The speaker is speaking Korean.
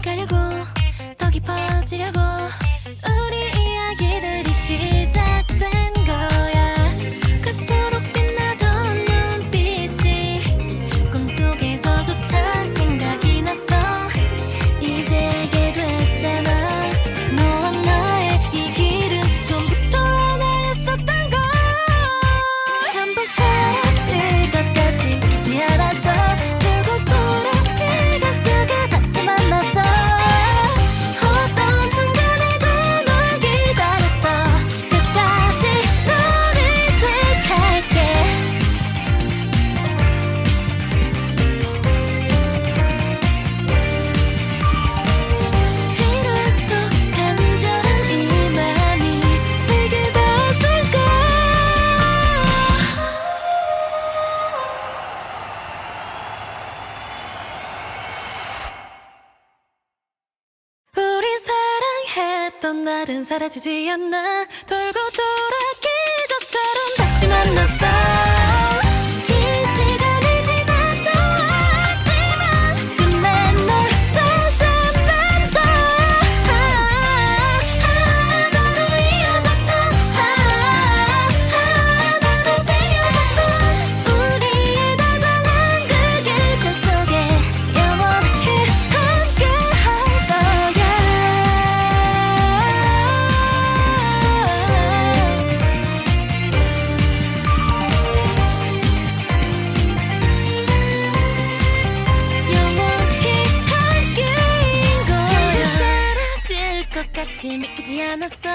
가려고 더 깊어지려고. 떠났던 날은 사라지지 않나. 돌고 돌아 기적처럼 다시 만났어. 아침에 깨지 않았어.